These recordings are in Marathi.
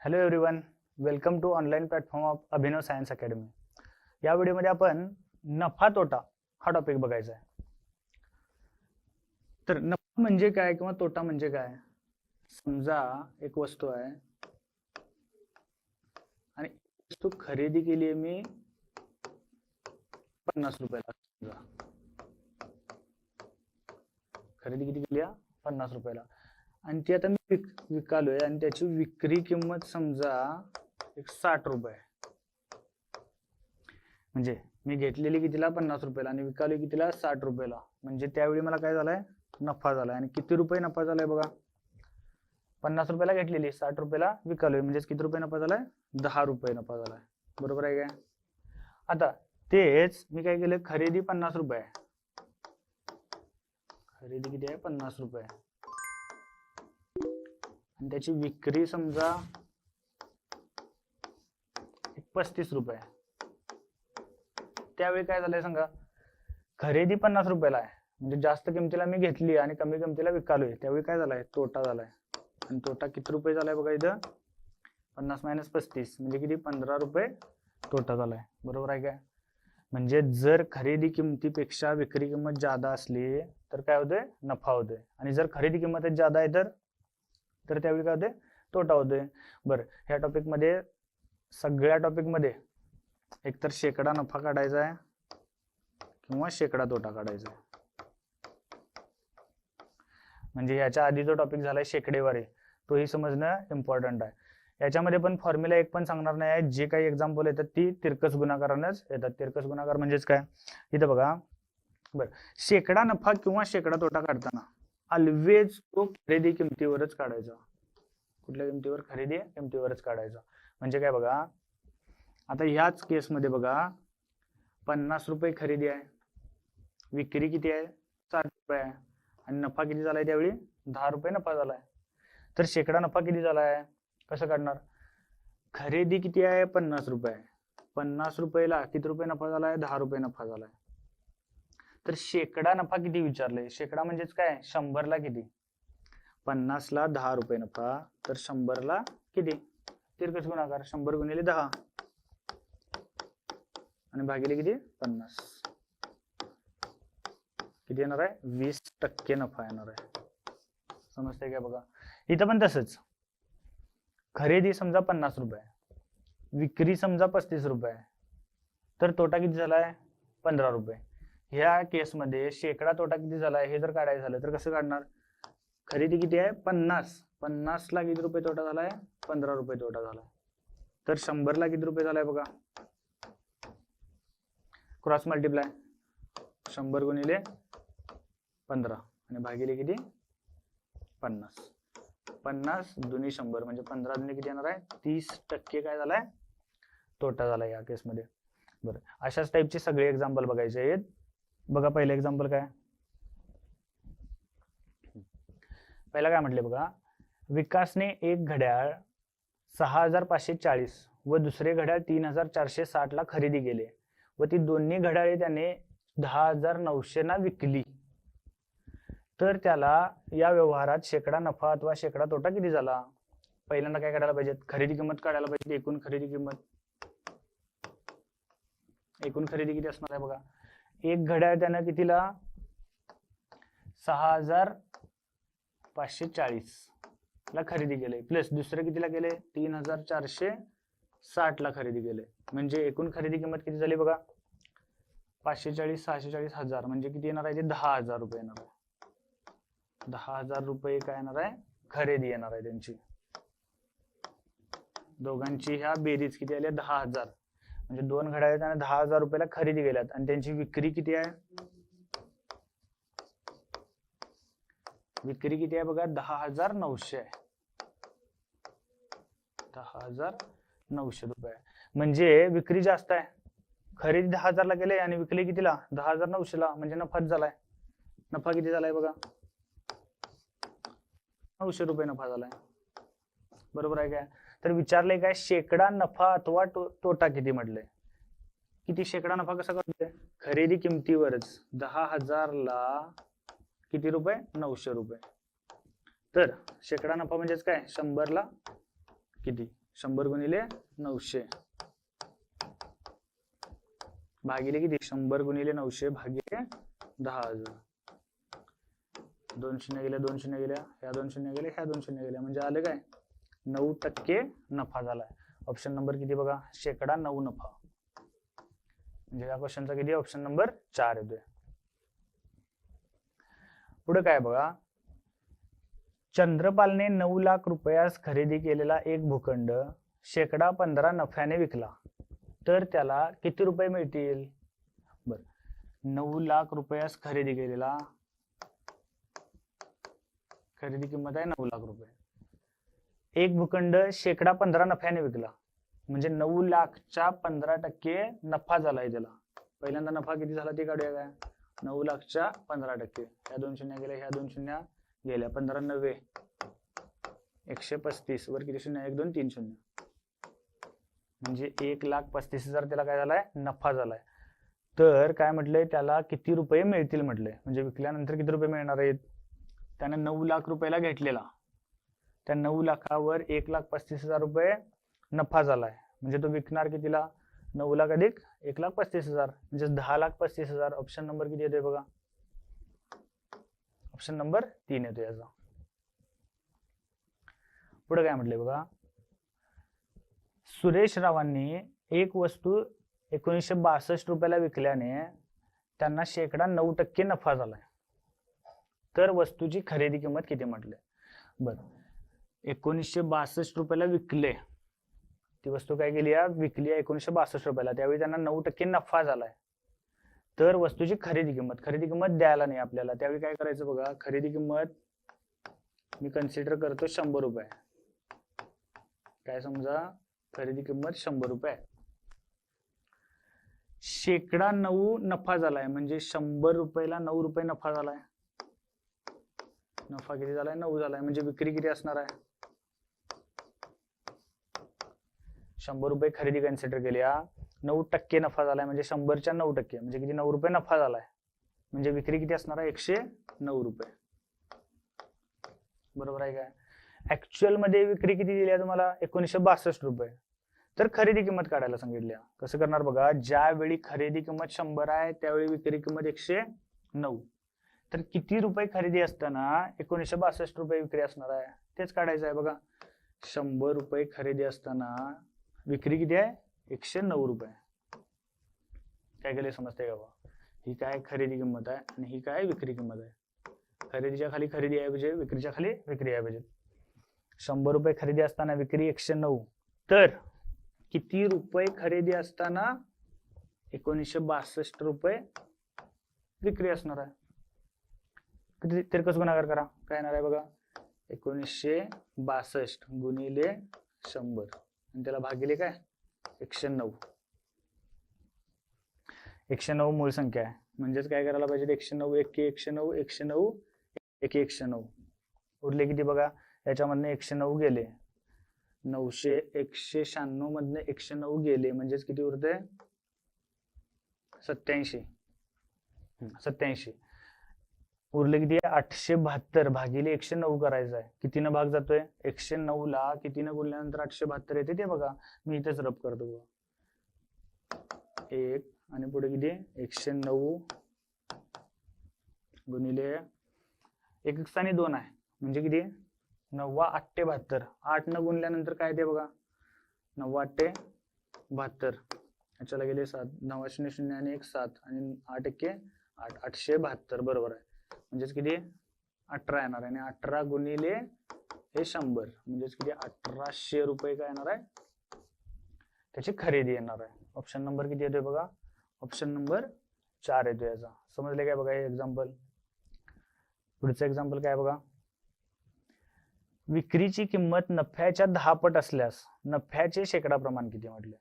Hello everyone welcome to online platform of Abhinav science academy या व्हिडिओमध्ये आपण नफा तोटा हा टॉपिक बघायचा आहे. तर नफा म्हणजे काय किंवा तोटा म्हणजे काय? समजा एक वस्तू आहे. आणि वस्तू खरेदी केली आहे मी पन्नास रुपयाला. समजा. खरेदी किती केली आहे? पन्नास रुपयाला. आणि ती आता मी विक विकालोय आणि त्याची विक्री किंमत समजा एक साठ रुपये. म्हणजे मी घेतलेली कितीला? पन्नास रुपयाला. आणि विकालोय कितीला? साठ रुपयाला. म्हणजे त्यावेळी मला काय झालाय? नफा झालाय. आणि किती रुपये नफा झालाय बघा? पन्नास रुपयाला घेतलेली साठ रुपयाला विकालोय. म्हणजेच किती रुपये नफा झालाय? दहा रुपये नफा झालाय. बरोबर आहे काय? आता तेच मी काय केलं? खरेदी पन्नास रुपये. आहे. खरेदी किती आहे? पन्नास रुपये. आणि त्याची विक्री समजा पस्तीस रुपये. त्यावेळी काय झालंय सांगा? खरेदी पन्नास रुपयाला आहे. म्हणजे जास्त किमतीला मी घेतली आणि कमी किमतीला विकालोय. त्यावेळी काय झालाय? तोटा झालाय. आणि तोटा किती रुपये झालाय बघा इथं? पन्नास मायनस पस्तीस. म्हणजे किती? पंधरा रुपये तोटा झालाय. बरोबर आहे काय? म्हणजे जर खरेदी किमतीपेक्षा विक्री किंमत जादा असली तर काय होतंय? नफा होतोय. आणि जर खरेदी किंमत जादा आहे तर तर त्यावेळी काय होते तोटा होतोय. बरं ह्या टॉपिकमध्ये सगळ्या टॉपिकमध्ये एकतर शेकडा नफा काढायचा आहे किंवा शेकडा तोटा काढायचा आहे. म्हणजे याच्या आधी जो टॉपिक झालाय शेकडेवारी. तोही समजणं इम्पॉर्टंट आहे. याच्यामध्ये पण फॉर्म्युला एक पण सांगणार नाही आहे. जे काही एक्झाम्पल येतात ती तिरकस गुणाकारानंच येतात. तिरकस गुणाकार म्हणजेच काय? इथं बघा. बरं. शेकडा नफा किंवा शेकडा तोटा काढताना ऑलवेज तो खरेदी किमतीवरच काढायचा. कुठल्या किमतीवर? खरेदी किमतीवरच काढायचा. म्हणजे काय बघा? आता ह्याच केसमध्ये बघा. पन्नास रुपये खरेदी आहे. विक्री किती आहे? साठ रुपये आहे. आणि नफा किती झालाय त्यावेळी? दहा रुपये नफा झालाय. तर शेकडा नफा किती झालाय? कसं काढणार? खरेदी किती आहे? पन्नास रुपये. पन्नास रुपयाला किती रुपये नफा झालाय? दहा रुपये नफा झालाय. तर शेकडा नफा किती विचारलंय? शेकडा म्हणजेच काय? शंभरला किती? पन्नासला दहा रुपये नफा. तर शंभरला किती? तिरकस गुणाकार. शंभर गुणिले दहा. आणि भागिले किती? पन्नास. किती येणार आहे? वीस टक्के नफा येणार आहे. समजतंय काय बघा? इथं पण तसंच. खरेदी समजा पन्नास रुपये विक्री समजा पस्तीस रुपये तर तोटा किती झालाय? पंधरा रुपये. ह्या केसमध्ये शेकडा तोटा किती झालाय? हे जर काढायचं झालं तर कसं काढणार? खरेदी किती आहे? पन्नास. पन्नासला किती रुपये तोटा झालाय? पंधरा रुपये तोटा झालाय. तर शंभर ला किती रुपये झालाय बघा? Cross multiply. शंभर गुणिले पंधरा. आणि भागिले किती? पन्नास. पन्नास दुनी शंभर म्हणजे पंधरा दुनी किती येणार आहे? तीस टक्के काय झालाय? तोटा झाला या केसमध्ये बरं. अशाच टाईपचे सगळे एक्झाम्पल बघायचे आहेत. बघा पहिले एक्झाम्पल काय? पहिला काय म्हटले बघा? विकासने एक घड्याळ सहा हजार पाचशे चाळीस व दुसरे घड्याळ तीन हजार चारशे साठ ला खरेदी केले व ती दोन्ही घड्याळे त्याने दहा हजार नऊशे ना विकली. तर त्याला या व्यवहारात शेकडा नफा अथवा शेकडा तोटा किती झाला? पहिल्यांदा काय काढायला पाहिजे खरेदी किंमत काढायला पाहिजे एकूण खरेदी किंमत? एकूण खरेदी किती असणार आहे बघा? एक घड्याळ त्यानं कितीला? सहा हजार पाचशे चाळीस ला खरेदी केले. प्लस दुसरं कितीला केले? तीन हजार चारशे साठ ला खरेदी केले. म्हणजे एकूण खरेदी किंमत किती झाली बघा? पाचशे चाळीस सहाशे चाळीस हजार. म्हणजे किती येणार आहे ते? दहा हजार रुपये येणार आहे. दहा हजार रुपये काय येणार आहे? खरेदी येणार आहे त्यांची. दोघांची ह्या बेरीज किती आल्या दहा हजार. म्हणजे दोन घड्याळ त्यांना दहा हजार रुपयाला खरेदी केल्यात. आणि त्यांची विक्री किती आहे? विक्री किती आहे बघा? दहा हजार नऊशे आहे. दहा हजार नऊशे रुपये. म्हणजे विक्री जास्त आहे. खरेदी दहा हजारला गेले आणि विकली कितीला? दहा हजार नऊशेला. म्हणजे नफाच झालाय. नफा किती झालाय बघा? नऊशे रुपये नफा झालाय. बरोबर आहे काय? तर विचारलंय काय शेकडा नफा अथवा तो- तोटा किती म्हटलंय? किती शेकडा नफा कसा करतोय? खरेदी किमतीवरच दहा हजारला किती रुपये? नऊशे रुपये. तर शेकडा नफा म्हणजेच काय? शंभरला किती? शंभर गुणिले नऊशे. भागिले किती? शंभर गुणिले नऊशे भागिले दहा हजार. दोन शून्य गेल्या दोन शून्य गेल्या ह्या दोन शून्य गेल्या ह्या दोन शून्य गेल्या. म्हणजे आले काय? नऊ टक्के नफा झालाय. ऑप्शन नंबर किती बघा? शेकडा नऊ नफा. म्हणजे या क्वेश्चनचा किती? ऑप्शन नंबर चार येतोय. पुढे काय बघा? चंद्रपालने नऊ लाख रुपयास खरेदी केलेला एक भूखंड शेकडा पंधरा नफ्याने विकला. तर त्याला किती रुपये मिळतील? बर. नऊ लाख रुपयास खरेदी केलेला खरेदी किंमत आहे नऊ लाख रुपये. एक भूखंड शेकडा पंधरा नफ्याने विकला. म्हणजे नऊ लाखच्या पंधरा टक्के नफा झालाय त्याला. पहिल्यांदा नफा किती झाला ते काढूया काय? नऊ लाखच्या पंधरा टक्के. ह्या दोन शून्य गेल्या ह्या दोन शून्य गेल्या. पंधरा नव्वे. एकशे पस्तीस. वर किती शून्य? एक दोन तीन शून्य. म्हणजे एक लाख पस्तीस हजार त्याला काय झालाय? नफा झालाय. तर काय म्हटलंय? त्याला किती रुपये मिळतील म्हटलंय. म्हणजे विकल्यानंतर किती रुपये मिळणार आहेत? त्याने नऊ लाख रुपयाला घेतलेला. त्या नऊ लाखावर एक लाख पस्तीस हजार रुपये नफा झालाय. म्हणजे तो विकणार कितीला? नऊ लाख अधिक एक लाख पस्तीस हजार. म्हणजे दहा लाख पस्तीस हजार. ऑप्शन नंबर किती येतोय बघा? ऑप्शन नंबर तीन येतो याचा. पुढे काय म्हटलंय बघा? सुरेश रावांनी एक वस्तू एकोणीसशे बासष्ट रुपयाला विकल्याने त्यांना शेकडा नऊ टक्के नफा झालाय. तर वस्तूची खरेदी किंमत किती म्हटले? बर. एकोणीसशे बासष्ट रुपयाला विकले. ती वस्तू काय केली? आहे विकली आहे एकोणीसशे बासष्ट रुपयाला. त्यावेळी त्यांना नऊ टक्के नफा झालाय. तर वस्तूची खरेदी किंमत. खरेदी किंमत द्यायला नाही आपल्याला. त्यावेळी काय करायचं बघा? खरेदी किंमत मी कन्सिडर करतो शंभर रुपये. काय समजा? खरेदी किंमत शंभर रुपये. शेकडा नऊ नफा झालाय. म्हणजे शंभर रुपयाला नऊ रुपये नफा झालाय. नफा किती झालाय? नऊ झालाय. म्हणजे विक्री किती असणार आहे? शंभर रुपये खरेदी कन्सिडर केली हा. नऊ टक्के नफा झालाय. म्हणजे शंभरच्या नऊ टक्के. म्हणजे किती? नऊ रुपये नफा झालाय. म्हणजे विक्री किती असणार आहे? एकशे नऊ रुपये. बरोबर आहे काय? ऍक्च्युअलमध्ये विक्री किती दिली आहे तुम्हाला? एकोणीसशे बासष्ट रुपये. तर खरेदी किंमत काढायला सांगितली कसं करणार बघा? ज्यावेळी खरेदी किंमत शंभर आहे त्यावेळी विक्री किंमत एकशे नऊ. तर किती रुपये खरेदी असताना एकोणीसशे बासष्ट रुपये विक्री असणार आहे. तेच काढायचं आहे बघा. शंभर रुपये खरेदी असताना विक्री किती आहे? एकशे नऊ रुपये. काय केले समजते का बा? ही काय खरेदी किंमत आहे आणि ही काय विक्री किंमत आहे? खरेदीच्या खाली खरेदी आहे पाहिजे विक्रीच्या खाली विक्री आहे पाहिजे शंभर रुपये खरेदी असताना विक्री एकशे नऊ. तर किती रुपये खरेदी असताना एकोणीसशे बासष्ट रुपये विक्री असणार आहे? किती तिरकस गुणाकार करा. काय येणार आहे बघा. एकोणीसशे बासष्ट गुणिले शंभर. आणि त्याला भागिले काय? एकशे नऊ. एकशे नऊ मूळ संख्या आहे. म्हणजेच काय करायला पाहिजे? एकशे नऊ एक एकशे नऊ एकशे नऊ एक एकशे नऊ. उरले किती बघा? याच्यामधनं एकशे नऊ गेले. नऊशे एकशे शहाण्णव मधनं एकशे नऊ गेले. म्हणजेच किती उरते सत्याऐंशी. सत्याऐंशी. उरले किती आहे आठशे बहात्तर भागिले एकशे नऊ करायचं आहे. कितीनं भाग जातोय? एकशे नऊ ला कितीनं गुणल्यानंतर आठशे बहात्तर येते ते बघा. मी इथेच रब करतो बघा. एक आणि पुढे किती? एकशे नऊ गुणिले एक एक स्थानी दोन आहे. म्हणजे किती? नव्वा आठशे बहात्तर. आठ न गुणल्यानंतर काय ते बघा? नव्वा आठशे बहात्तर. याच्याला गेले सात. नव्वा शून्य शून्य आणि एक सात आणि आठ टक्के आठ. आठशे बहात्तर. बरोबर आहे. म्हणजेच किती? अठरा येणार आहे. आणि अठरा गुणिले हे शंभर. म्हणजेच किती? अठराशे रुपये काय येणार आहे? त्याची खरेदी येणार आहे. ऑप्शन नंबर किती येतोय बघा? ऑप्शन नंबर चार येतो याचा. समजले काय बघा हे एक्झाम्पल पुढचं एक्झाम्पल काय बघा? विक्रीची किंमत नफ्याच्या दहा पट असल्यास नफ्याचे शेकडा प्रमाण किती म्हटले?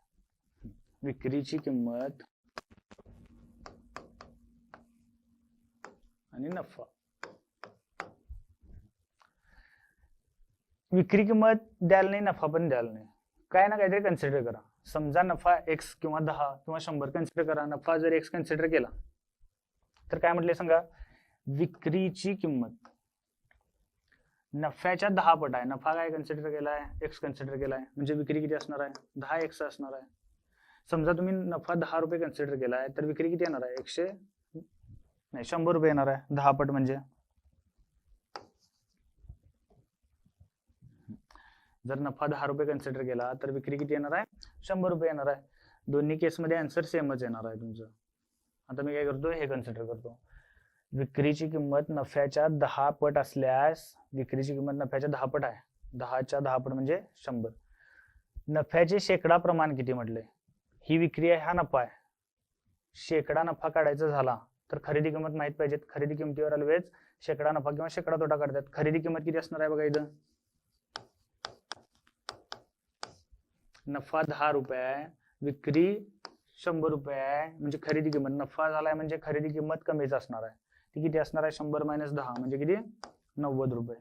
विक्रीची किंमत आणि नफा. विक्री किंमत द्यायला नाही नफा पण द्यायला नाही. काय ना काहीतरी कन्सिडर करा. समजा नफा एक्स किंवा दहा किंवा शंभर कन्सिडर करा. नफा जर एक्स कन्सिडर केला तर काय म्हटले सांगा? विक्रीची किंमत. नफ्याच्या दहा पट आहे. नफा काय कन्सिडर केलाय? एक्स कन्सिडर केलाय. म्हणजे विक्री किती असणार आहे? दहा एक्स असणार आहे. समजा तुम्ही नफा दहा रुपये कन्सिडर केलाय तर विक्री किती येणार आहे? एकशे नाही शंभर रुपये येणार आहे दहा पट म्हणजे. जर नफा दहा रुपये कन्सिडर केला तर विक्री किती येणार आहे? शंभर रुपये येणार आहे. दोन्ही केसमध्ये आन्सर सेमच येणार आहे तुमचं. आता मी काय करतो हे कन्सिडर करतो. विक्रीची किंमत नफ्याच्या दहा पट असल्यास विक्रीची किंमत नफ्याच्या दहा पट आहे. दहाच्या दहा पट म्हणजे शंभर. नफ्याचे शेकडा प्रमाण किती म्हटले? ही विक्री आहे हा नफा आहे. शेकडा नफा काढायचा झाला तर खरेदी किंमत माहीत पाहिजेत. खरेदी किमतीवर अलवेज शेकडा नफा किंवा शेकडा तोटा करतात. खरेदी किंमत किती असणार आहे बघा इथं? नफा दहा रुपये आहे विक्री शंभर रुपये. आहे म्हणजे खरेदी किंमत. नफा झालाय म्हणजे खरेदी किंमत कमीच असणार आहे. ती किती असणार आहे? शंभर मायनस दहा. म्हणजे किती? नव्वद रुपये.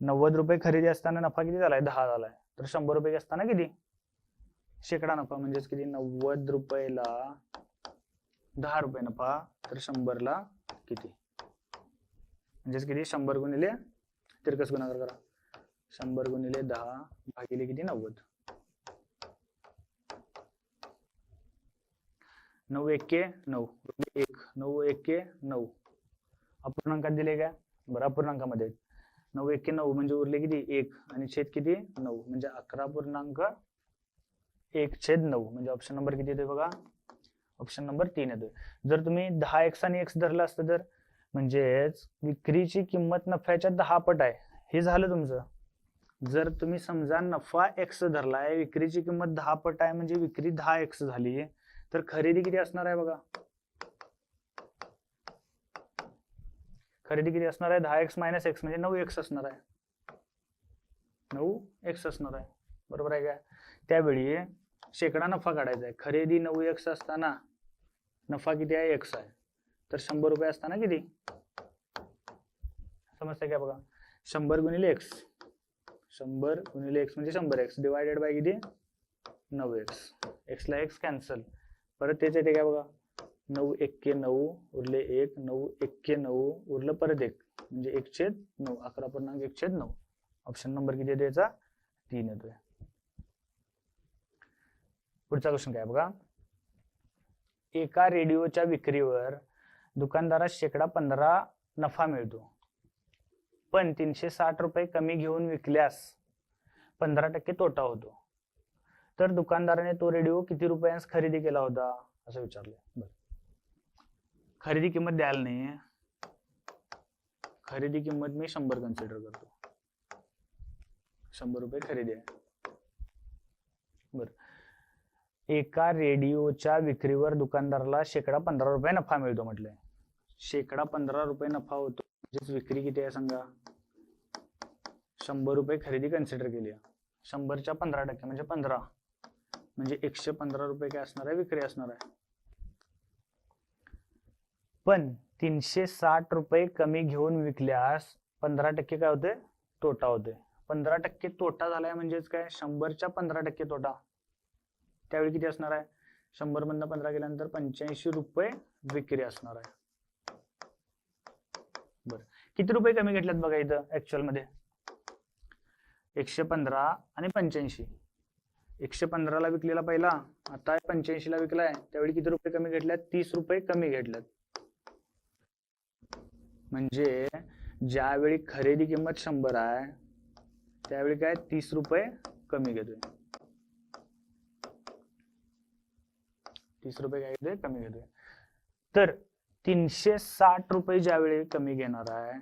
नव्वद रुपये खरेदी असताना नफा किती झालाय? दहा झालाय. तर शंभर रुपये असताना किती? शेकडा नफा. म्हणजेच किती? नव्वद रुपयेला दहा रुपये नफा तर शंभरला किती? म्हणजेच किती? शंभर गुणिले तिरकस गुणाकार करा. शंभर गुणिले दहा भागिले किती? नव्वद. नऊ एक्के नऊ. म्हणजे एक. नऊ एक्के नऊ. अपूर्णांकात दिले काय? बरं अपूर्णांकामध्ये. नऊ एक्के नऊ म्हणजे उरले किती? एक. आणि छेद किती? नऊ. म्हणजे अकरा पूर्णांक एक छेद नऊ. म्हणजे ऑप्शन नंबर किती येतोय बघा? ऑप्शन नंबर तीन येतोय. जर तुम्ही दहा एक्स आणि एक्स धरलं असतं तर म्हणजेच विक्रीची किंमत नफ्याच्या दहा पट आहे. हे झालं तुमचं. जर तुम्ही समजा नफा एक्स धरलाय विक्रीची किंमत दहा पट आहे म्हणजे विक्री दहा एक्स झाली तर खरेदी किती असणार आहे बघा? खरेदी किती असणार आहे? दहा एक्स मायनस एक्स म्हणजे नऊ एक्स असणार आहे. नऊ एक्स असणार आहे. बरोबर आहे का त्यावेळी शेकडा नफा काढायचा आहे. खरेदी नऊ एक्स असताना नफा किती आहे? एक्स आहे तर शंभर रुपये असताना किती? समजतंय काय बघा? शंभर गुणिले एक्स शंभर गुणिले एक्स म्हणजे शंभर एक्स डिवायडेड बाय किती? नऊ एक्स एक्सला एक्स कॅन्सल परत तेच येते काय बघा? नऊ एक्के नऊ उरले एक नऊ एक्के नऊ उरलं परत एक. म्हणजे एक छेद नऊ. अकरा पूर्णांक एक छेद नऊ. ऑप्शन नंबर किती येतो याचा? तीन येतोय. पुढचा क्वेश्चन काय बघा? एका रेडिओच्या विक्रीवर दुकानदारास शेकडा पंधरा नफा मिळतो. पण तीनशे साठ रुपये कमी घेऊन विकल्यास पंधरा टक्के तोटा होतो. तर दुकानदाराने तो रेडिओ किती रुपयांस खरेदी केला होता? असं विचारलं. बर. खरेदी किंमत द्यायला नाही खरेदी किंमत मी शंभर कन्सिडर करतो. शंभर रुपये खरेदी आहे. बर. एका रेडिओच्या विक्रीवर दुकानदाराला शेकडा पंधरा रुपये नफा मिळतो म्हटलंय. शेकडा पंधरा रुपये नफा होतो. म्हणजेच विक्री किती आहे सांगा? शंभर रुपये खरेदी कन्सिडर केली आहे. शंभरच्या पंधरा टक्के म्हणजे पंधरा. म्हणजे एकशे पंधरा रुपये काय असणार आहे? विक्री असणार आहे. पण तीनशे साठ रुपये कमी घेऊन विकल्यास पंधरा टक्के काय होते तोटा होते पंधरा टक्के तोटा झालाय म्हणजेच काय? शंभरच्या पंधरा टक्के तोटा. त्यावेळी किती असणार आहे? शंभर मधनं पंधरा केल्यानंतर पंच्याऐंशी रुपये विक्री असणार आहे. बर. किती रुपये कमी घेतल्यात बघा इथं ऍक्च्युअलमध्ये? एकशे पंधरा आणि पंच्याऐंशी. एकशे पंधराला विकलेला पहिला आता पंच्याऐंशी ला विकलाय. त्यावेळी किती रुपये कमी घेतल्यात? तीस रुपये कमी घेतल्यात. म्हणजे ज्यावेळी खरेदी किंमत शंभर आहे त्यावेळी काय? तीस रुपये कमी घेतोय. तीस रुपये काय घेतोय कमी घेतोय. तर तीनशे साठ रुपये ज्यावेळी कमी घेणार आहे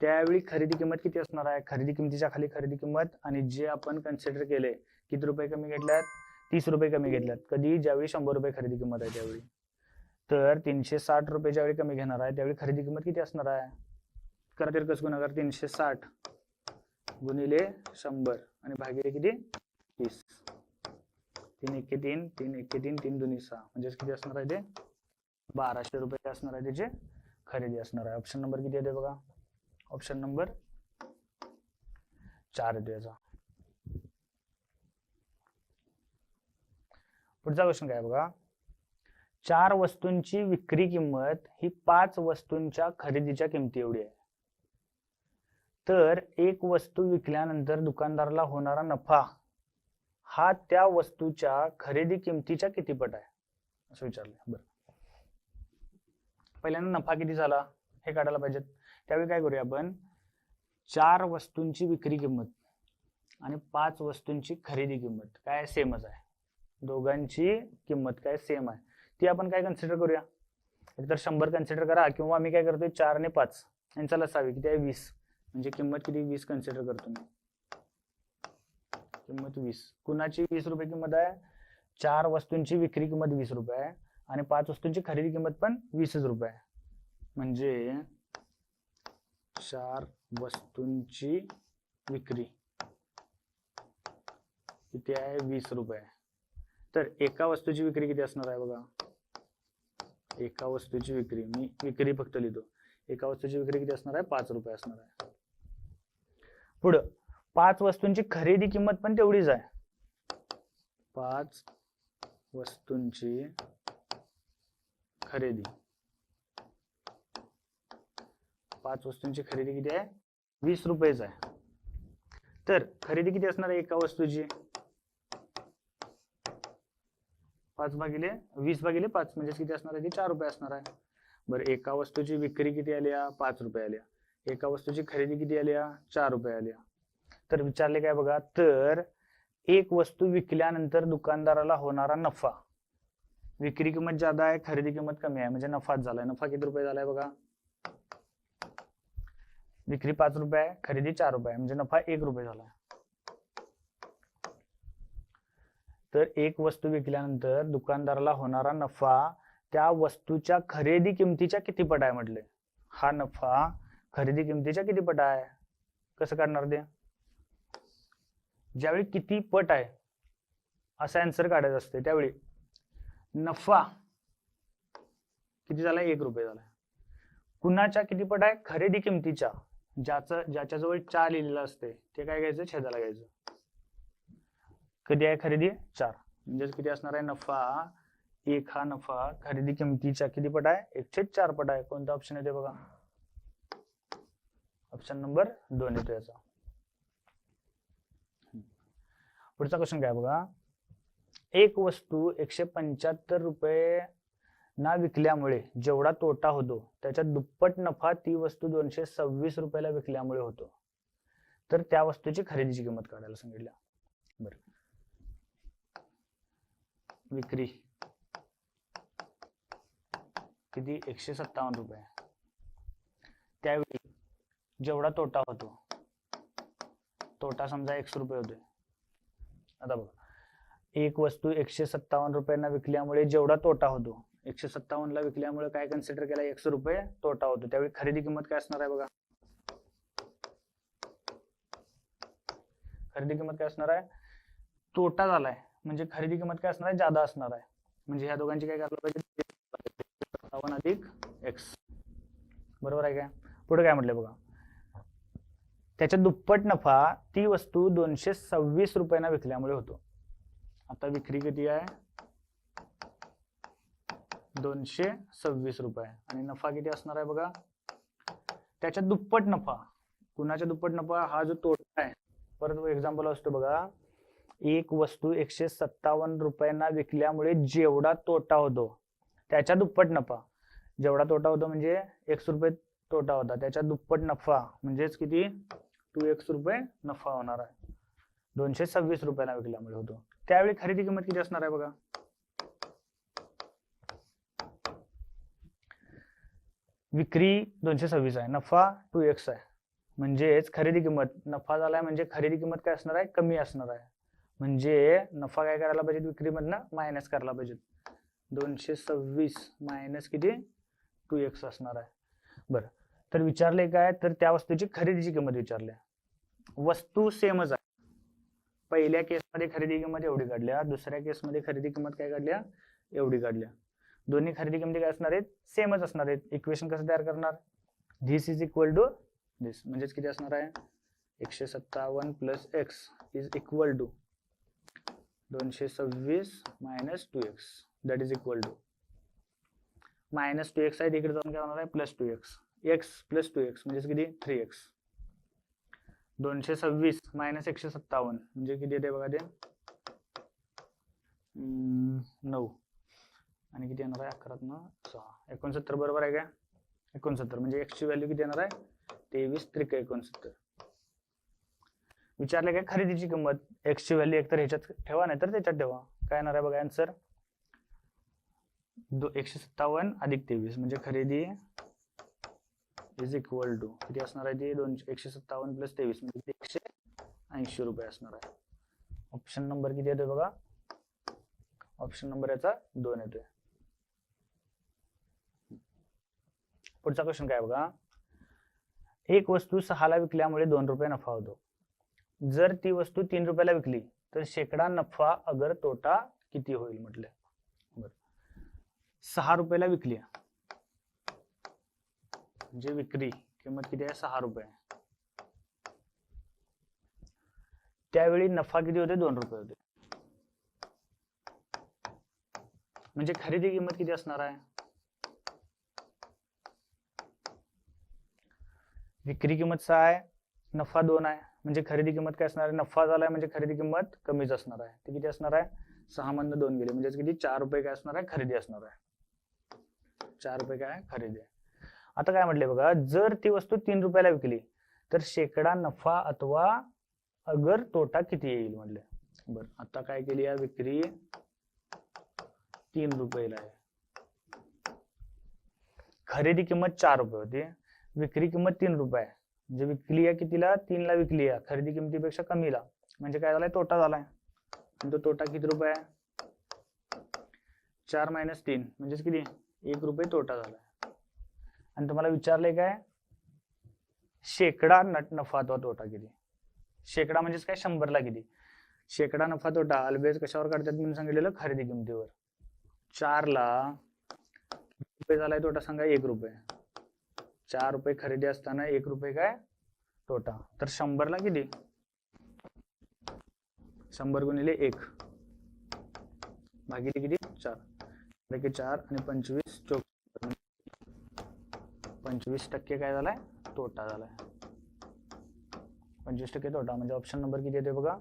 त्यावेळी खरेदी किंमत किती असणार आहे? खरेदी किमतीच्या खाली खरेदी किंमत आणि जे आपण कन्सिडर केले किती रुपये कमी घेतल्यात? तीस रुपये कमी घेतल्यात. कधी? ज्यावेळी शंभर रुपये खरेदी किंमत आहे त्यावेळी. तर तीनशे साठ रुपये ज्यावेळी कमी घेणार आहे त्यावेळी खरेदी किंमत किती असणार आहे? करा कस गुणाकार तीनशे साठ गुणिले शंभर आणि भागिले किती? तीस. तीन एके तीन तीन एके तीन तीन दोन्ही सहा. म्हणजेच किती असणार आहे ते? बाराशे रुपये असणार आहे त्याचे खरेदी असणार आहे. ऑप्शन नंबर किती येते बघा? ऑप्शन नंबर चार येतो याचा. पुढचा क्वेश्चन काय बघा? चार वस्तूंची विक्री किंमत ही पाच वस्तूंच्या खरेदीच्या किमती एवढी आहे. तर एक वस्तू विकल्यानंतर दुकानदाराला होणारा नफा हा त्या वस्तूच्या खरेदी किमतीच्या किती पट आहे? असं विचारलं बरं. पहिल्यांदा नफा किती झाला? हे काढायला पाहिजेत. त्यावेळी काय करूया आपण? चार वस्तूंची विक्री किंमत आणि पाच वस्तूंची खरेदी किंमत. काय सेमच आहे? दोघांची किंमत काय सेम आहे? ती आपण काय कन्सिडर करूया? एकतर शंभर कन्सिडर करा किंवा आम्ही काय करतोय चार आणि पाच. यांचा लसावी. किती आहे? वीस. म्हणजे किंमत किती? वीस कन्सिडर करतो मी. किंमत वीस. कुणाची वीस रुपये किंमत आहे? चार वस्तूंची विक्री किंमत वीस रुपये आहे. आणि पाच वस्तूंची खरेदी किंमत पण वीसच रुपये म्हणजे चार वस्तूंची विक्री किती आहे? वीस रुपये तर एका वस्तूची विक्री किती असणार आहे बघा? एका वस्तूची विक्री. मी विक्री फक्त लिहितो. एका वस्तूची विक्री किती असणार आहे? पाच रुपये असणार आहे. पुढं. पाच वस्तूंची खरेदी किंमत पण तेवढीच आहे. पाच वस्तूंची खरेदी. पाच वस्तूंची खरेदी किती आहे? वीस रुपयेच आहे. तर खरेदी किती असणार आहे एका वस्तूची? पाच भागिले वीस भागिले पाच म्हणजे किती असणार आहे? ती चार रुपये असणार आहे. बरं एका वस्तूची विक्री किती आली पाच रुपये आल्या एका वस्तूची खरेदी किती आली चार रुपये आल्या तर विचारले काय बघा तर एक वस्तू विकल्यानंतर दुकानदाराला होणारा नफा. विक्री किंमत जादा आहे खरेदी किंमत कमी आहे म्हणजे नफाच झालाय. नफा किती रुपये झालाय बघा? विक्री पाच रुपये आहे खरेदी चार रुपये म्हणजे नफा एक रुपये झालाय तर एक वस्तू विकल्यानंतर दुकानदाराला होणारा नफा त्या वस्तूच्या खरेदी किमतीच्या किती पट आहे म्हटले? हा नफा खरेदी किमतीच्या किती पट आहे? कसं काढणार ते? ज्यावेळी किती पट आहे असा आन्सर काढायचा असते त्यावेळी नफा किती झाला एक रुपये झाला कुणाच्या किती पट आहे? खरेदी किमतीच्या. ज्याचं ज्याच्याजवळ चार लिहिलेलं असते ते काय घ्यायचं? छेदाला घ्यायचं. कधी आहे खरेदी? चार. म्हणजेच किती असणार आहे? नफा. एक हा नफा. खरेदी किमतीच्या किती पट आहे? एकशे चार पट आहे. कोणता ऑप्शन येते बघा? ऑप्शन नंबर दोन येतो याचा. पुढचा क्वेश्चन काय बघा. एक वस्तू एकशे पंच्याहत्तर रुपये ना विकल्यामुळे जेवढा तोटा होतो त्याच्या दुप्पट नफा ती वस्तू दोनशे सव्वीस रुपयाला विकल्यामुळे होतो. तर त्या वस्तूची खरेदीची किंमत काढायला सांगितल्या. बर. विक्री. किती? एकशे सत्तावन्न रुपये. त्यावेळी जेवढा तोटा होतो तोटा समजा एकशे रुपये होतोय. आता बघा. एक वस्तू एकशे सत्तावन्न रुपयांना विकल्यामुळे जेवढा तोटा होतो एकशे सत्तावन्न ला विकल्यामुळे काय कन्सिडर केला? एकशे रुपये तोटा होतो. त्यावेळी खरेदी किंमत काय असणार आहे बघा? खरेदी किंमत काय असणार आहे? तोटा झालाय. म्हणजे खरेदी किंमत काय असणार आहे? जादा असणार आहे. म्हणजे ह्या दोघांची काय करायला पाहिजे? सत्तावन्न अधिक एक्स बरोबर आहे काय? पुढे काय म्हटलं बघा? त्याच्या दुप्पट नफा ती वस्तू दोनशे सव्वीस रुपयांना विकल्यामुळे होतो. आता विक्री किती आहे? दोनशे सव्वीस रुपये. आणि नफा किती असणार आहे बघा? त्याच्या दुप्पट नफा. कुणाच्या दुप्पट नफा? हा जो तोटा आहे. परत एक्झाम्पल असतो बघा. एक वस्तू एकशे सत्तावन्न रुपयांना विकल्यामुळे जेवढा तोटा होतो त्याच्या दुप्पट नफा. जेवढा तोटा होतो म्हणजे एकशे रुपये तोटा होता. त्याच्या दुप्पट नफा म्हणजेच किती? टू एक्स रुपये नफा होणार आहे. दोनशे सव्वीस रुपयाला विकल्यामुळे होतो. त्यावेळी खरेदी किंमत किती असणार आहे बघा? विक्री दोनशे सव्वीस आहे नफा टू एक्स आहे. म्हणजेच खरेदी किंमत नफा झालाय म्हणजे खरेदी किंमत काय असणार आहे? कमी असणार आहे. म्हणजे नफा काय करायला पाहिजे विक्रीमधनं? मायनस करायला पाहिजे दोनशे सव्वीस मायनस किती? टू एक्स असणार आहे. बरं. तर विचारले काय? तर त्या वस्तूची खरेदीची किंमत विचारल्या. वस्तू सेमच आहे. पहिल्या केसमध्ये खरेदी किंमत एवढी काढल्या दुसऱ्या केसमध्ये खरेदी किंमत काय काढल्या एवढी काढल्या. दोन्ही खरेदी किंमती काय असणार आहेत? सेमच असणार आहेत. इक्वेशन कसं तयार करणार? This is equal to this म्हणजेच किती असणार आहे? एकशे सत्तावन्न plus X is equal to दोनशे सव्वीस minus two X that is equal to minus two X आहे. तिकडे जाऊन काय होणार आहे? Plus two X X plus two X म्हणजेच किती? थ्री एक्स दोनशे सव्वीस मायनस एकशे सत्तावन्न. म्हणजे किती येते बघा ते? नऊ. आणि किती येणार आहे? अकरात न सहा. एकोणसत्तर बरोबर आहे का एकोणसत्तर. म्हणजे एक्सची व्हॅल्यू किती येणार आहे? तेवीस त्रिक एकोणसत्तर. विचारले काय खरेदीची किंमत? एक्सची व्हॅल्यू एकतर ह्याच्यात ठेवा नाही तर त्याच्यात ठेवा. काय येणार आहे बघा? आन्सर एकशे सत्तावन्न अधिक तेवीस. म्हणजे खरेदी इज इक्वल टू किती असणार आहे? ते दोनशे एकशे सत्तावन्न प्लस तेवीस म्हणजे एकशे ऐंशी रुपये असणार आहे. ऑप्शन नंबर किती येतोय बघा? ऑप्शन नंबर याचा दोन येतोय. पुढचा क्वेश्चन काय बघा? एक वस्तू सहाला विकल्यामुळे दोन रुपये नफा होतो. जर ती वस्तू तीन रुपयाला विकली तर शेकडा नफा अगर तोटा किती होईल म्हटलं? सहा रुपयाला विकली म्हणजे विक्री किंमत किती आहे? सहा रुपये. त्यावेळी नफा किती होते? दोन रुपये होते. म्हणजे खरेदी किंमत किती असणार आहे? विक्री किंमत सहा आहे नफा दोन आहे. म्हणजे खरेदी किंमत काय असणार आहे? नफा झालाय म्हणजे खरेदी किंमत कमीच असणार आहे. ती किती असणार आहे? सहा मधनं दोन गेले. म्हणजे किती? चार रुपये काय असणार आहे? खरेदी असणार आहे. चार रुपये काय? खरेदी आहे. आता काय म्हटले बघा जर ती वस्तू तीन रुपयाला विकली तर शेकडा नफा अथवा अगर तोटा किती येईल म्हटले बर आता काय केली या विक्री? तीन रुपयाला आहे. खरेदी किंमत चार रुपये होती विक्री किंमत तीन रुपये आहे. म्हणजे विकली आहे कितीला? तीनला विकली आहे खरेदी किमतीपेक्षा कमीला. म्हणजे काय झालाय? तोटा झालाय. तो तोटा किती रुपये आहे? चार मायनस तीन. म्हणजेच किती? एक रुपये तोटा झालाय. आणि तुम्हाला विचारलंय काय? शेकडा नट नफा अथवा तोटा किती शेकडा म्हणजेच काय? शंभरला किती शेकडा नफा तोटा अल्बेज कशावर काढतात म्हणून सांगितलेलं? खरेदी किमतीवर. चारला रुपये झालाय तोटा सांगा एक रुपये. चार रुपये खरेदी असताना एक रुपये काय? तोटा. तर शंभरला किती शंभर गुणिले एक. भागिले किती? चार. चार आणि पंचवीस चोवीस. पंचवीस टक्के काय झालाय? तोटा झालाय. पंचवीस टक्के तोटा. म्हणजे ऑप्शन नंबर किती येतोय बघा?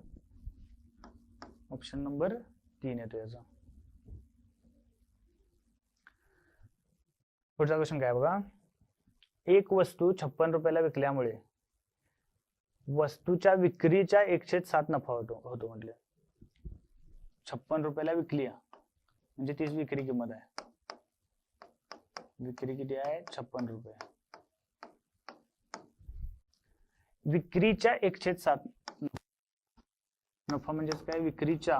ऑप्शन नंबर तीन येतो याचा. पुढचा क्वेश्चन काय बघा? एक वस्तू छप्पन रुपयाला विकल्यामुळे वस्तूच्या विक्रीच्या एकशे सात नफा होतो होतो म्हटले. छप्पन रुपयाला विकली म्हणजे तीच विक्री किंमत आहे. विक्री किती आहे छप्पन रुपये. विक्रीच्या एकशे सात नफा म्हणजेच काय? विक्रीच्या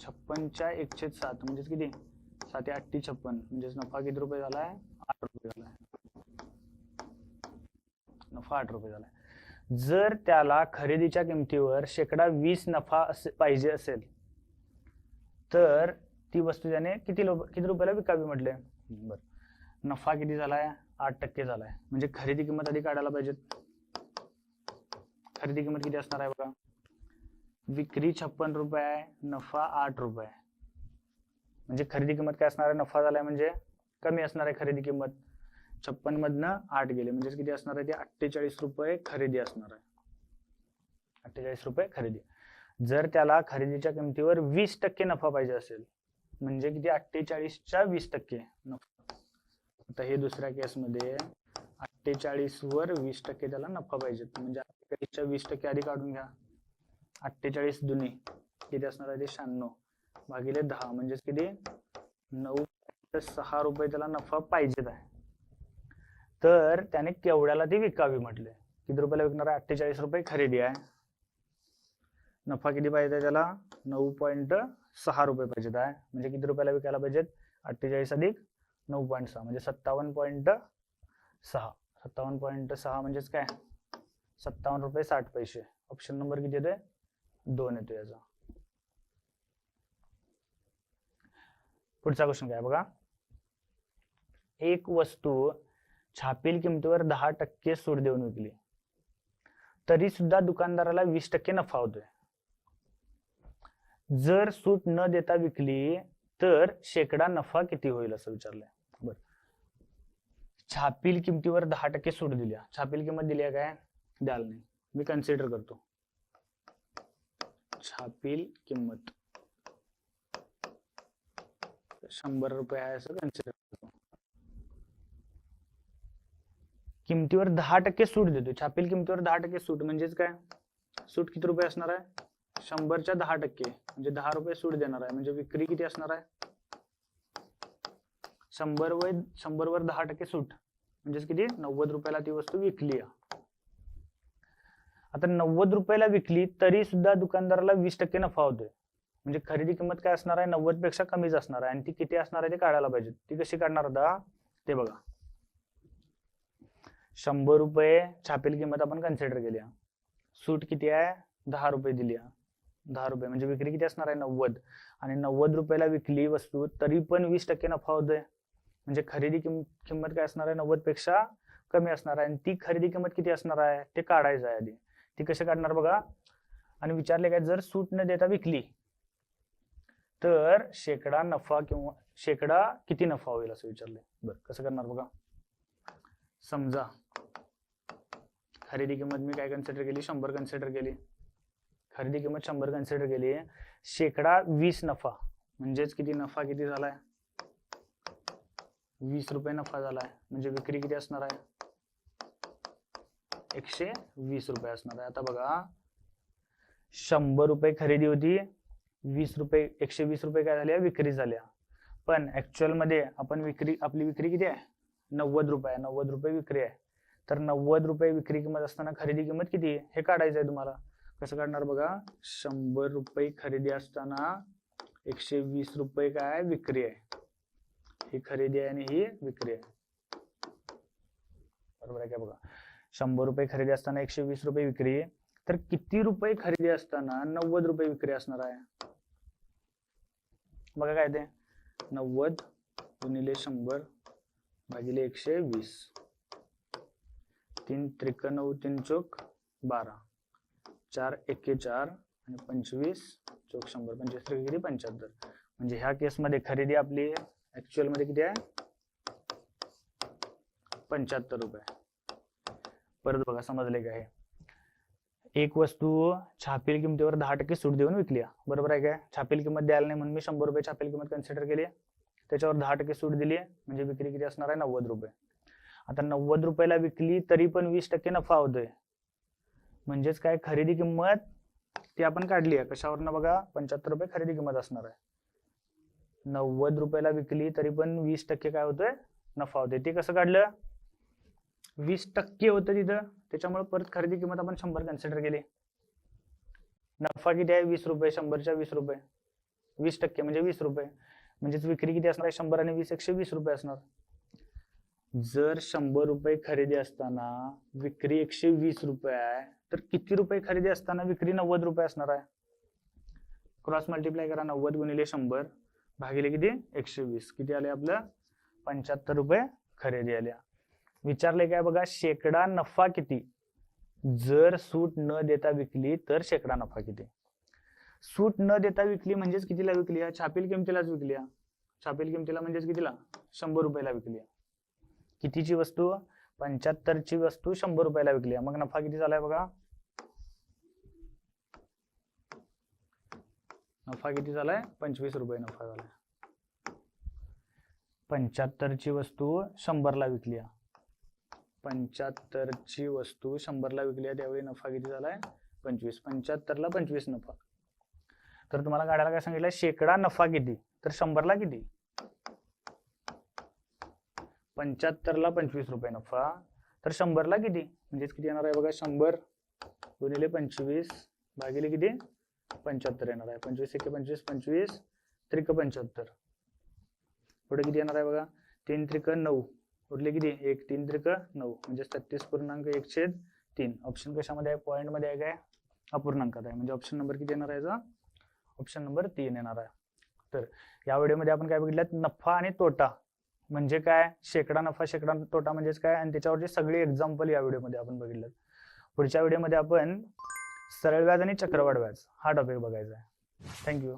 छप्पनच्या एकशे सात म्हणजेच किती? सात आठटी छप्पन. म्हणजेच नफा किती रुपये झालाय? आठ रुपये झालाय. नफा आठ रुपये झालाय. जर त्याला खरेदीच्या किमतीवर शेकडा वीस नफा पाहिजे असेल तर ती वस्तू त्याने किती किती रुपयाला विकावी म्हटले? बर. नफा किती झालाय? आठ टक्के झालाय. म्हणजे खरेदी किंमत आधी काढायला पाहिजेत. खरेदी किंमत किती असणार आहे बघा? विक्री छप्पन रुपये आहे नफा आठ रुपये. आहे. म्हणजे खरेदी किंमत काय असणार आहे? नफा झालाय म्हणजे कमी असणार आहे खरेदी किंमत. छप्पन मधनं आठ गेले. म्हणजे किती असणार आहे? ते अठ्ठेचाळीस रुपये खरेदी असणार आहे. अठ्ठेचाळीस रुपये खरेदी. जर त्याला खरेदीच्या किमतीवर वीस टक्के नफा पाहिजे असेल म्हणजे किती? अठ्ठेचाळीसच्या वीस टक्के नफा. आता हे दुसऱ्या केसमध्ये अठ्ठेचाळीस वर वीस टक्के त्याला नफा पाहिजे. म्हणजे अठ्ठेचाळीसच्या वीस टक्के आधी काढून घ्या. अठ्ठेचाळीस दुनी किती असणार आहे ते? शहाण्णव. भागिले दहा म्हणजेच किती? नऊ सहा रुपये त्याला नफा पाहिजेत आहे. तर त्याने केवढ्याला ती विकावी म्हटले? किती रुपयाला विकणार आहे? अठ्ठेचाळीस रुपये खरेदी आहे. नफा किती पाहिजे त्याला? नऊ पॉईंट सहा रुपये पाहिजेत आहे. म्हणजे किती रुपयाला विकायला पाहिजेत? अठ्ठेचाळीस अधिक नऊ पॉईंट सहा म्हणजे सत्तावन्न पॉईंट सहा. सत्तावन्न पॉईंट सहा म्हणजेच काय? सत्तावन्न रुपये साठ पैसे. ऑप्शन नंबर किती येतोय? दोन येतो याचा. पुढचा क्वेश्चन काय बघा? एक वस्तू छापील किमतीवर दहा टक्के सूट देऊन विकली. तरी सुद्धा दुकानदाराला वीस टक्के नफा होतोय. जर सूट न देता विकली तर शेकडा नफा किती होईल असं विचारलंय. छापील किमतीवर दहा टक्के सूट दिल्या. छापील किंमत दिली आहे काय? द्याल नाही. मी कन्सिडर करतो. छापील किंमत. शंभर रुपये आहे असं कन्सिडर करतो. किमतीवर दहा टक्के सूट देतो. छापील किमतीवर दहा टक्के सूट म्हणजेच काय? सूट किती रुपये असणार आहे? शंभरच्या दहा टक्के. म्हणजे दहा रुपये सूट देणार आहे. म्हणजे विक्री किती असणार आहे? शंभर व शंभर वर दहा टक्के सूट. म्हणजेच किती? नव्वद रुपयाला ती वस्तू विकली आता नव्वद रुपयाला विकली तरी सुद्धा दुकानदाराला वीस टक्के नफा होतोय. म्हणजे खरेदी किंमत काय असणार आहे? नव्वदपेक्षा कमीच असणार आहे. आणि ती किती असणार आहे ते काढायला पाहिजे. ती कशी काढणार दहा ते बघा. शंभर रुपये छापील किंमत आपण कन्सिडर केली सूट किती आहे? दहा रुपये दिली दहा रुपये. म्हणजे विक्री किती असणार आहे? नव्वद. आणि नव्वद रुपयाला विकली वस्तू तरी पण वीस टक्के नफा होतोय. म्हणजे खरेदी किंमत काय असणार आहे? नव्वदपेक्षा कमी असणार आहे. आणि ती खरेदी किंमत किती असणार आहे? ते काढायचं आहे आधी. ती कशी काढणार बघा? आणि विचारले काय? जर सूट न देता विकली तर शेकडा नफा किंवा शेकडा किती नफा होईल असं विचारले. बरं कसं करणार बघा? समजा खरेदी किंमत मी काय कन्सिडर केली? शंभर कन्सिडर केली. खरेदी किंमत शंभर कन्सिडर केली. शेकडा वीस नफा. म्हणजेच किती नफा किती झालाय? वीस रुपये नफा झालाय. म्हणजे विक्री किती असणार आहे? एकशे वीस रुपये असणार आहे. आता बघा. शंभर रुपये खरेदी होती. वीस रुपये एकशे वीस रुपये काय झाल्या विक्री झाल्या. पण ऍक्च्युअलमध्ये आपण विक्री आपली विक्री किती आहे? नव्वद रुपये नव्वद रुपये विक्री आहे. तर नव्वद रुपये विक्री किंमत असताना खरेदी किंमत किती आहे? हे काढायचं आहे तुम्हाला. कसं काढणार बघा? शंभर रुपये खरेदी असताना एकशे वीस रुपये काय? विक्री आहे. ही खरेदी आहे आणि ही विक्री आहे. बरोबर आहे का बघा? शंभर रुपये खरेदी असताना एकशे वीस रुपये विक्री. तर किती रुपये खरेदी असताना नव्वद रुपये विक्री असणार आहे? बघा काय ते. नव्वद गुणिले शंभर भागिले एकशे वीस. तीन त्रिक नऊ तीन चोक बारा. चार एके चार आणि पंचवीस चोक शंभर. पंचवीस त्रिक किती? पंच्याहत्तर. म्हणजे ह्या केसमध्ये खरेदी आपली ऍक्च्युअलमध्ये किती आहे? पंच्याहत्तर रुपये. परत बघा समजले काय एक वस्तू छापील किमतीवर दहा टक्के सूट देऊन विकली बरोबर आहे काय? छापील किंमत द्यायला नाही म्हणून मी शंभर रुपये छापील किंमत कन्सिडर केली त्याच्यावर दहा टक्के सूट दिली म्हणजे विक्री किती असणार आहे? नव्वद रुपये. आता नव्वद रुपयाला विकली तरी पण वीस टक्के नफा होतोय. म्हणजेच काय? खरेदी किंमत ती आपण काढली आहे. कशावरनं बघा? पंच्याहत्तर रुपये खरेदी किंमत असणार आहे. नव्वद रुपयाला विकली तरी पण वीस टक्के काय होतोय? नफा होतोय. ते कसं काढलं? वीस टक्के होतं तिथं. त्याच्यामुळे परत खरेदी किंमत आपण शंभर कन्सिडर केली. नफा किती आहे? वीस रुपये. शंभरच्या वीस रुपये. वीस टक्के म्हणजे वीस रुपये. म्हणजेच विक्री किती असणार आहे? शंभर आणि वीस एकशे वीस रुपये असणार. जर शंभर रुपये खरेदी असताना विक्री एकशे वीस रुपये आहे तर किती रुपये खरेदी असताना विक्री नव्वद रुपये असणार आहे? क्रॉस मल्टिप्लाय करा. नव्वद गुणिले शंभर. भागिले किती? एकशे वीस किती आले आपलं? पंच्याहत्तर रुपये खरेदी आल्या विचारले काय बघा शेकडा नफा किती? जर सूट न देता विकली तर शेकडा नफा किती? सूट न देता विकली म्हणजेच कितीला विकली? छापील किमतीलाच विकली. छापील किमतीला म्हणजेच कितीला? शंभर रुपयाला विकली. कितीची वस्तू? पंच्याहत्तरची वस्तू शंभर रुपयाला विकली. मग नफा किती झालाय बघा? नफा किती झालाय? पंचवीस रुपये नफा झालाय. पंच्याहत्तरची वस्तू शंभरला विकली पंच्याहत्तरची ची वस्तू शंभरला विकली आहे त्यावेळी नफा किती झालाय? पंचवीस. पंच्याहत्तरला पंचवीस नफा. तर तुम्हाला काढायला काय सांगितलं शेकडा नफा किती? तर शंभरला किती? पंच्याहत्तरला पंचवीस रुपये नफा. तर शंभरला किती? म्हणजेच किती येणार आहे बघा? शंभर गुणिले पंचवीस भागिले किती? पंच्याहत्तर येणार आहे. पंचवीस एके पंचवीस पंचवीस त्रिक पंच्याहत्तर. पुढे किती येणार आहे बघा? तीन त्रिक नऊ. उरले किती? एक. तीन त्रिक नऊ. म्हणजे छत्तीस पूर्णांक एक छेद तीन. ऑप्शन कशामध्ये आहे? पॉईंटमध्ये आहे काय? अपूर्णांकात आहे. म्हणजे ऑप्शन नंबर किती येणार आहे ऑप्शन नंबर तीन येणार आहे. तर या व्हिडिओमध्ये आपण काय बघितलं? नफा आणि तोटा. म्हणजे काय? शेकडा नफा शेकडा तोटा म्हणजेच काय? आणि त्याच्यावरचे सगळे एक्झाम्पल या व्हिडिओमध्ये आपण बघितलं. पुढच्या व्हिडिओमध्ये आपण सरळ व्याज आणि चक्रवाढ व्याज. हा टॉपिक बघायचा आहे. थँक्यू